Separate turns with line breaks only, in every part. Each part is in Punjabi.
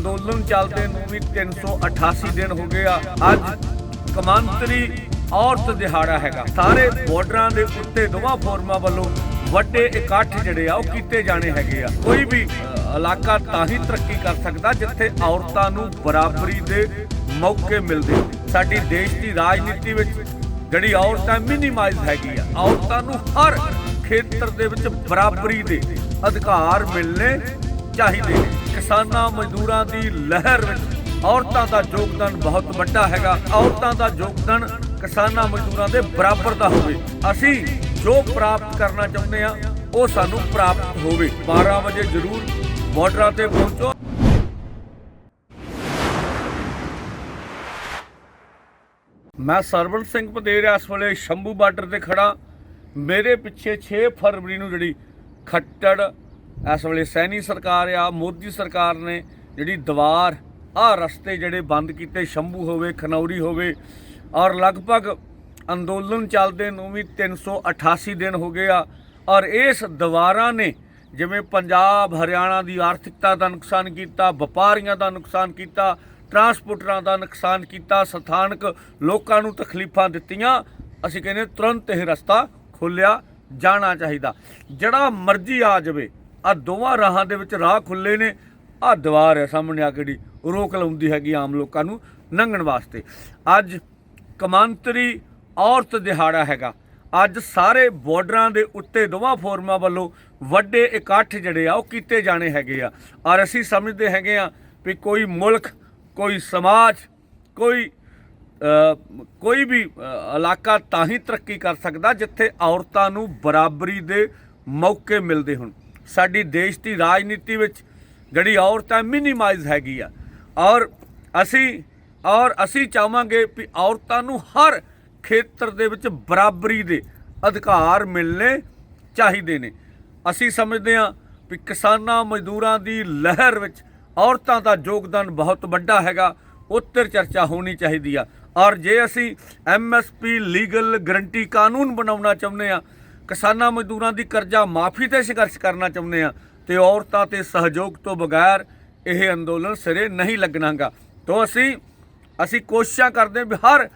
ਅੰਦੋਲਨ ਚੱਲਦੇ ਨੂੰ ਵੀ 388 ਦਿਨ ਹੋ ਗਏ ਆ। ਅੱਜ ਕਮਾਂਤਰੀ ਔਰਤ ਦਿਹਾੜਾ ਹੈਗਾ। ਸਾਰੇ ਬਾਰਡਰਾਂ ਦੇ ਉੱਤੇ ਦੋਵਾਂ ਫੋਰਮਾਂ ਵੱਲੋਂ ਵੱਡੇ ਇਕੱਠ ਜਿਹੜੇ ਆ, ਉਹ ਕੀਤੇ ਜਾਣੇ ਹੈਗੇ ਆ। ਕੋਈ ਵੀ ਇਲਾਕਾ ਤਾਂ ਹੀ ਤਰੱਕੀ ਕਰ ਸਕਦਾ ਜਿੱਥੇ ਔਰਤਾਂ ਨੂੰ ਬਰਾਬਰੀ ਦੇ ਮੌਕੇ ਮਿਲਦੇ ਸਾਡੀ ਦੇਸ਼ ਦੀ ਰਾਜਨੀਤੀ ਵਿੱਚ ਜਿਹੜੀ ਔਰਤਾਂ ਮਿਨੀਮਾਈਜ਼ ਹੈਗੀ ਆ। ਔਰਤਾਂ ਨੂੰ ਹਰ ਖੇਤਰ ਦੇ ਵਿੱਚ ਬਰਾਬਰੀ ਦੇ ਅਧਿਕਾਰ ਮਿਲਣੇ ਚਾਹੀਦੇ ਨੇ। ਕਿਸਾਨਾਂ ਮਜ਼ਦੂਰਾਂ ਦੀ ਲਹਿਰ ਵਿੱਚ ਔਰਤਾਂ ਦਾ ਯੋਗਦਾਨ ਬਹੁਤ ਵੱਡਾ ਹੈਗਾ। ਔਰਤਾਂ ਦਾ ਯੋਗਦਾਨ ਕਿਸਾਨਾਂ ਮਜ਼ਦੂਰਾਂ ਦੇ ਬਰਾਬਰ ਦਾ ਹੋਵੇ। ਅਸੀਂ ਜੋ ਪ੍ਰਾਪਤ ਕਰਨਾ ਚਾਹੁੰਦੇ ਆ ਉਹ ਸਾਨੂੰ ਪ੍ਰਾਪਤ ਹੋਵੇ। 12 ਵਜੇ ਜ਼ਰੂਰ ਬਾਰਡਰਾਂ ਤੇ ਪਹੁੰਚੋ। ਮੈਂ ਸਰਵਣ ਸਿੰਘ ਪਦੇਰ ਇਸ ਵੇਲੇ ਸ਼ੰਭੂ ਬਾਰਡਰ ਤੇ ਖੜਾ ਮੇਰੇ ਪਿੱਛੇ 6 ਫਰਵਰੀ ਨੂੰ ਜਿਹੜੀ ਖੱਟੜ ਇਸ ਵੇਲੇ ਸੈਣੀ ਸਰਕਾਰ ਆ, ਮੋਦੀ ਸਰਕਾਰ ਨੇ ਜਿਹੜੀ ਦੀਵਾਰ ਆਹ ਰਸਤੇ ਜਿਹੜੇ ਬੰਦ ਕੀਤੇ, ਸ਼ੰਭੂ ਹੋਵੇ, ਖਨੌਰੀ ਹੋਵੇ, ਔਰ ਲਗਭਗ ਅੰਦੋਲਨ ਚੱਲਦੇ ਨੂੰ ਵੀ 388 ਦਿਨ ਹੋ ਗਏ ਆ, ਔਰ ਇਸ ਦੀਵਾਰਾਂ ਨੇ ਜਿਵੇਂ ਪੰਜਾਬ, ਹਰਿਆਣਾ ਦੀ ਆਰਥਿਕਤਾ ਦਾ ਨੁਕਸਾਨ ਕੀਤਾ, ਵਪਾਰੀਆਂ ਦਾ ਨੁਕਸਾਨ ਕੀਤਾ, ਟਰਾਂਸਪੋਰਟਰਾਂ ਦਾ ਨੁਕਸਾਨ ਕੀਤਾ, ਸਥਾਨਕ ਲੋਕਾਂ ਨੂੰ ਤਕਲੀਫਾਂ ਦਿੱਤੀਆਂ, ਅਸੀਂ ਕਹਿੰਦੇ ਤੁਰੰਤ ਇਹ ਰਸਤਾ ਖੋਲਿਆ ਜਾਣਾ ਚਾਹੀਦਾ। ਜਿਹੜਾ ਮਰਜ਼ੀ ਆ ਜਾਵੇ ਆ ਦੋਵਾਂ ਰਾਹਾਂ ਦੇ ਵਿੱਚ ਰਾਹ ਖੁੱਲੇ ਨੇ। ਆ ਦੀਵਾਰ ਹੈ ਸਾਹਮਣੇ ਆ ਕੇ ਜਿਹੜੀ ਰੋਕ ਲਾਉਂਦੀ ਹੈਗੀ ਆਮ ਲੋਕਾਂ ਨੂੰ ਲੰਘਣ ਵਾਸਤੇ। ਅੱਜ ਕਮਾਂਤਰੀ ਔਰਤ ਦਿਹਾੜਾ ਹੈਗਾ। ਅੱਜ ਸਾਰੇ ਬਾਰਡਰਾਂ ਦੇ ਉੱਤੇ ਦੋਵਾਂ ਫੋਰਮਾਂ ਵੱਲੋਂ ਵੱਡੇ ਇਕੱਠ ਜਿਹੜੇ ਆ, ਉਹ ਕੀਤੇ ਜਾਣੇ ਹੈਗੇ ਆ। ਔਰ ਅਸੀਂ ਸਮਝਦੇ ਹੈਗੇ ਆ ਵੀ ਕੋਈ ਮੁਲਕ, ਕੋਈ ਸਮਾਜ, ਕੋਈ ਕੋਈ ਵੀ ਇਲਾਕਾ ਤਾਂ ਹੀ ਤਰੱਕੀ ਕਰ ਸਕਦਾ ਜਿੱਥੇ ਔਰਤਾਂ ਨੂੰ ਬਰਾਬਰੀ ਦੇ ਮੌਕੇ ਮਿਲਦੇ ਹੋਣ। ਸਾਡੀ ਦੇਸ਼ ਦੀ ਰਾਜਨੀਤੀ ਵਿੱਚ ਜਿਹੜੀ ਔਰਤਾਂ ਮਿਨੀਮਾਈਜ਼ ਹੈਗੀ ਆ। ਔਰ ਅਸੀਂ ਔਰ ਅਸੀਂ ਚਾਹਾਂਗੇ ਵੀ ਔਰਤਾਂ ਨੂੰ ਹਰ ਖੇਤਰ ਦੇ ਵਿੱਚ ਬਰਾਬਰੀ ਦੇ ਅਧਿਕਾਰ ਮਿਲਣੇ ਚਾਹੀਦੇ ਨੇ। ਅਸੀਂ ਸਮਝਦੇ ਹਾਂ ਵੀ ਕਿਸਾਨਾਂ ਮਜ਼ਦੂਰਾਂ ਦੀ ਲਹਿਰ ਵਿੱਚ ਔਰਤਾਂ ਦਾ ਯੋਗਦਾਨ ਬਹੁਤ ਵੱਡਾ ਹੈਗਾ ਉੱਤਰ ਚਰਚਾ ਹੋਣੀ ਚਾਹੀਦੀ ਆ। ਔਰ ਜੇ ਅਸੀਂ ਐਮਐਸਪੀ ਲੀਗਲ ਗਰੰਟੀ ਕਾਨੂੰਨ ਬਣਾਉਣਾ ਚਾਹੁੰਦੇ ਆ ਕਿਸਾਨਾਂ ਮਜ਼ਦੂਰਾਂ ਦੀ ਕਰਜ਼ਾ ਮਾਫੀ ਤੇ ਸੰਘਰਸ਼ ਕਰਨਾ ਚਾਹੁੰਦੇ ਆ ਤੇ ਔਰਤਾਂ ਤੇ ਸਹਿਯੋਗ ਤੋਂ ਬਗੈਰ ਇਹ ਅੰਦੋਲਨ ਸਿਰੇ ਨਹੀਂ ਲੱਗਣਾਗਾ। ਤੋਂ ਅਸੀਂ ਅਸੀਂ ਕੋਸ਼ਿਸ਼ਾਂ ਕਰਦੇ ਵੀ ਹਰ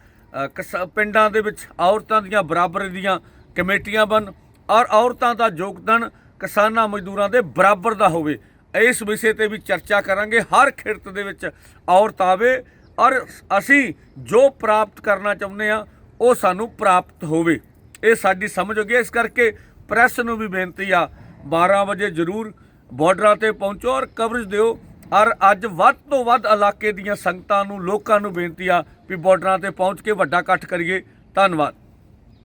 ਕਿਸ- ਪਿੰਡਾਂ ਦੇ ਵਿੱਚ ਔਰਤਾਂ ਦੀਆਂ ਬਰਾਬਰੀ ਦੀਆਂ ਕਮੇਟੀਆਂ ਬਣ ਔਰ ਔਰਤਾਂ ਦਾ ਯੋਗਦਾਨ ਕਿਸਾਨਾਂ ਮਜ਼ਦੂਰਾਂ ਦੇ ਬਰਾਬਰ ਦਾ ਹੋਵੇ। ਇਸ ਵਿਸ਼ੇ ਤੇ ਵੀ ਚਰਚਾ ਕਰਾਂਗੇ। ਹਰ ਖੇਤਰ ਦੇ ਵਿੱਚ ਔਰਤ ਆਵੇ ਔਰ ਅਸੀਂ ਜੋ ਪ੍ਰਾਪਤ ਕਰਨਾ ਚਾਹੁੰਦੇ ਆ ਉਹ ਸਾਨੂੰ ਪ੍ਰਾਪਤ ਹੋਵੇ। ਇਹ ਸਾਡੀ ਸਮਝ ਹੋ। ਗਈ ਇਸ ਕਰਕੇ ਪ੍ਰੈਸ ਨੂੰ ਵੀ ਬੇਨਤੀ ਆ 12 ਵਜੇ ਜ਼ਰੂਰ ਬਾਰਡਰਾਂ ਤੇ ਪਹੁੰਚੋ ਔਰ ਕਵਰੇਜ ਦਿਓ। ਔਰ ਅੱਜ ਵੱਧ ਤੋਂ ਵੱਧ ਇਲਾਕੇ ਦੀਆਂ ਸੰਗਤਾਂ ਨੂੰ, ਲੋਕਾਂ ਨੂੰ ਬੇਨਤੀ ਆ ਵੀ ਬਾਰਡਰਾਂ ਤੇ ਪਹੁੰਚ ਕੇ ਵੱਡਾ ਇਕੱਠ ਕਰੀਏ। ਧੰਨਵਾਦ।